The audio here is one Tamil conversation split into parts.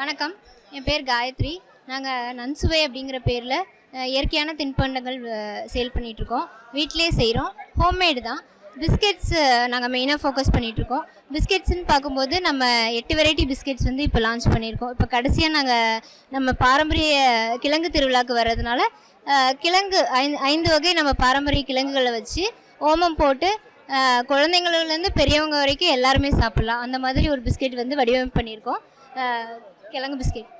வணக்கம். என் பேர் காயத்ரி. நாங்கள் நன்சுவை அப்படிங்கிற பேரில் இயற்கையான தின்பண்டங்கள் சேல் பண்ணிகிட்ருக்கோம் வீட்டிலே செய்கிறோம் ஹோம்மேடு தான். பிஸ்கெட்ஸ் நாங்கள் மெயினாக ஃபோக்கஸ் பண்ணிகிட்ருக்கோம் பிஸ்கெட்ஸ்னு பார்க்கும்போது நம்ம எட்டு வெரைட்டி பிஸ்கெட்ஸ் வந்து இப்போ லான்ச் பண்ணியிருக்கோம். இப்போ கடைசியாக நாங்கள் நம்ம பாரம்பரிய கிழங்கு திருவிழாக்கு வர்றதுனால கிழங்கு ஐந்து ஐந்து வகை நம்ம பாரம்பரிய கிழங்குகளை வச்சு ஓமம் போட்டு அஹ், பெரியவங்க வரைக்கும் எல்லாருமே சாப்பிட்லாம். அந்த மாதிரி ஒரு பிஸ்கெட் வந்து வடிவமைப்பு பண்ணியிருக்கோம். கிழங்கு பிஸ்கெட்.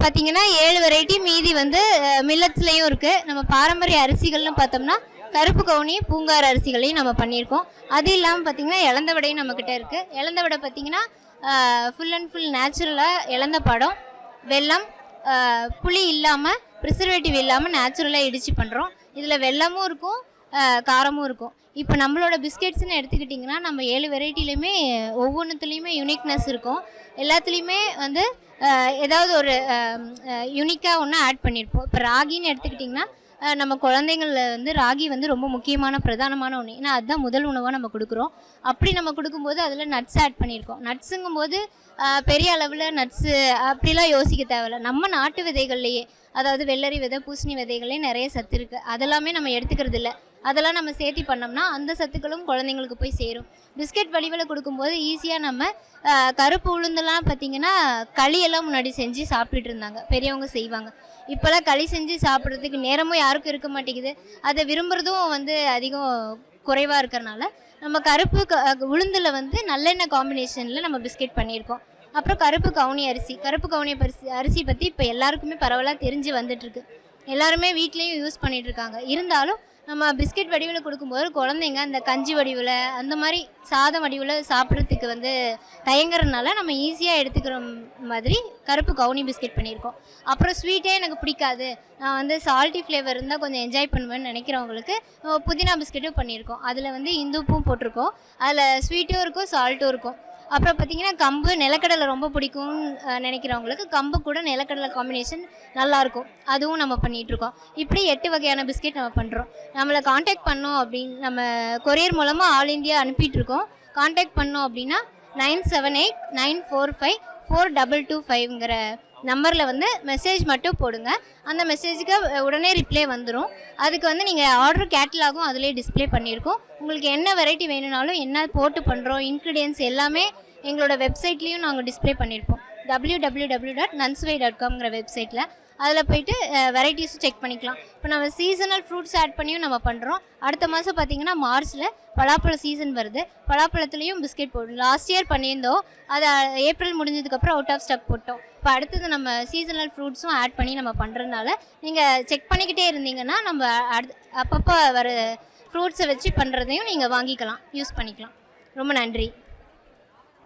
பார்த்தீங்கன்னா ஏழு வெரைட்டி மீதி வந்து மில்லட்ஸ்லேயும் இருக்குது நம்ம பாரம்பரிய அரிசிகள்னு பார்த்தோம்னா கருப்பு கவுனி பூங்கார் அரிசிகளையும் நம்ம பண்ணியிருக்கோம். அது இல்லாமல் பார்த்தீங்கன்னா இளந்த வடையும் நம்மக்கிட்ட இருக்குது இளந்த வடை பார்த்தீங்கன்னா ஃபுல் அண்ட் ஃபுல் நேச்சுரலாக இழந்த படம். வெல்லம் புளி இல்லாமல் ப்ரிசர்வேட்டிவ் இல்லாமல் நேச்சுரலாக இடித்து பண்ணுறோம் இதில் வெல்லமும் இருக்கும் காரமும் இருக்கும். இப்போ நம்மளோட பிஸ்கெட்ஸ்னு எடுத்துக்கிட்டிங்கன்னா நம்ம ஏழு வெரைட்டிலையுமே ஒவ்வொன்றுத்துலேயுமே யுனிக்னஸ் இருக்கும். எல்லாத்துலேயுமே வந்து ஏதாவது ஒரு யூனிக்காக ஒன்று ஆட் பண்ணியிருப்போம் இப்போ ராகின்னு எடுத்துக்கிட்டிங்கன்னா நம்ம குழந்தைங்கள வந்து ராகி வந்து ரொம்ப முக்கியமான பிரதானமான ஒன்று ஏன்னா அதுதான் முதல் உணவாக நம்ம கொடுக்குறோம். அப்படி நம்ம கொடுக்கும்போது அதில் நட்ஸ் ஆட் பண்ணியிருக்கோம் நட்ஸுங்கும் போது பெரிய அளவில் நட்ஸு அப்படிலாம் யோசிக்க தேவையில்ல. நம்ம நாட்டு விதைகள்லையே அதாவது வெள்ளரி விதை பூசணி விதைகளே நிறைய சத்து இருக்குது அதெல்லாமே நம்ம எடுத்துக்கிறது இல்லை. அதெல்லாம் நம்ம சேர்த்தி பண்ணோம்னா அந்த சத்துக்களும் குழந்தைங்களுக்கு போய் சேரும். பிஸ்கெட் வடிவில் கொடுக்கும்போது ஈஸியாக நம்ம கருப்பு உளுந்தெல்லாம் பார்த்திங்கன்னா களியெல்லாம் முன்னாடி செஞ்சு சாப்பிட்டுட்டு இருந்தாங்க. பெரியவங்க செய்வாங்க. இப்போல்லாம் களி செஞ்சு சாப்பிட்றதுக்கு நேரமும் யாருக்கும் இருக்க மாட்டேங்குது. அதை விரும்புகிறதும் வந்து அதிகம் குறைவாக இருக்கிறனால நம்ம கருப்பு க உளுந்தில் வந்து நல்லெண்ணெய் காம்பினேஷனில் நம்ம பிஸ்கெட் பண்ணியிருக்கோம். அப்புறம் கருப்பு கவுனி அரிசி. கருப்பு கவுனி அரிசி அரிசி பற்றி இப்போ எல்லாருக்குமே பரவலாக தெரிஞ்சு வந்துட்டுருக்கு. எல்லாருமே வீட்லேயும் யூஸ் பண்ணிகிட்ருக்காங்க இருக்காங்க இருந்தாலும் நம்ம பிஸ்கெட் வடிவில் கொடுக்கும்போது குழந்தைங்க அந்த கஞ்சி வடிவில் அந்த மாதிரி சாதம் வடிவில் சாப்பிட்றதுக்கு வந்து தயங்குறதுனால நம்ம ஈஸியாக எடுத்துக்கிற மாதிரி கருப்பு கவுனி பிஸ்கெட் பண்ணியிருக்கோம். அப்புறம் ஸ்வீட்டே எனக்கு பிடிக்காது. நான் வந்து சால்ட்டி ஃப்ளேவர் இருந்தால் கொஞ்சம் என்ஜாய் பண்ணுவேன்னு நினைக்கிறவங்களுக்கு புதினா பிஸ்கெட்டும் பண்ணியிருக்கோம். அதில் வந்து இந்துப்பும் போட்டிருக்கோம். அதில் ஸ்வீட்டும் இருக்கும் சால்ட்டும் இருக்கும். அப்புறம் பார்த்தீங்கன்னா கம்பு நிலக்கடலை ரொம்ப பிடிக்கும்னு நினைக்கிறவங்களுக்கு கம்பு கூட நிலக்கடலை காம்பினேஷன் நல்லாயிருக்கும். அதுவும் நம்ம பண்ணிகிட்ருக்கோம். இப்படி எட்டு வகையான பிஸ்கெட் நம்ம பண்ணுறோம் நம்மளை காண்டாக்ட் பண்ணோம் அப்படின்னு நம்ம கொரியர் மூலமாக ஆல் இந்தியா அனுப்பிட்டுருக்கோம் காண்டாக்ட் பண்ணோம் அப்படின்னா nine seven eight nine four five four double two ஃபைவ்ங்கிற நம்பரில் வந்து மெசேஜ் மட்டும் போடுங்க. அந்த மெசேஜுக்கு உடனே ரிப்ளை வந்துடும் அதுக்கு வந்து நீங்கள் ஆர்டர் கேட்டலாகும் அதிலே டிஸ்ப்ளே பண்ணியிருக்கோம். உங்களுக்கு என்ன வெரைட்டி வேணும்னாலும் என்ன போட்டு பண்ணுறோம் இன்க்ரீடியன்ஸ் எல்லாமே எங்களோட வெப்சைட்லேயும் நாங்கள் டிஸ்ப்ளே பண்ணியிருப்போம். டபிள்யூ டபிள்யூ டபிள்யூ டாட் நன்ஸ்வை டாட் காம்ங்கிற வெப்சைட்டில் அதில் போயிட்டு வெரைட்டிஸும் செக் பண்ணிக்கலாம். இப்போ நம்ம சீசனல் ஃப்ரூட்ஸ் ஆட் பண்ணியும் நம்ம பண்ணுறோம் அடுத்த மாதம் பார்த்தீங்கன்னா மார்ச்சில் பலாப்பழ சீசன் வருது. பலாப்பழத்துலேயும் பிஸ்கெட் போடும் லாஸ்ட் இயர் பண்ணியிருந்தோம். அது ஏப்ரல் முடிஞ்சதுக்கப்புறம் அவுட் ஆஃப் ஸ்டாக் போட்டோம். இப்போ அடுத்தது நம்ம சீசனல் ஃப்ரூட்ஸும் ஆட் பண்ணி நம்ம பண்ணுறதுனால நீங்கள் செக் பண்ணிக்கிட்டே இருந்தீங்கன்னா நம்ம அடுத் அப்பப்போ வர ஃப்ரூட்ஸை வச்சு பண்ணுறதையும் நீங்கள் வாங்கிக்கலாம். யூஸ் பண்ணிக்கலாம். ரொம்ப நன்றி.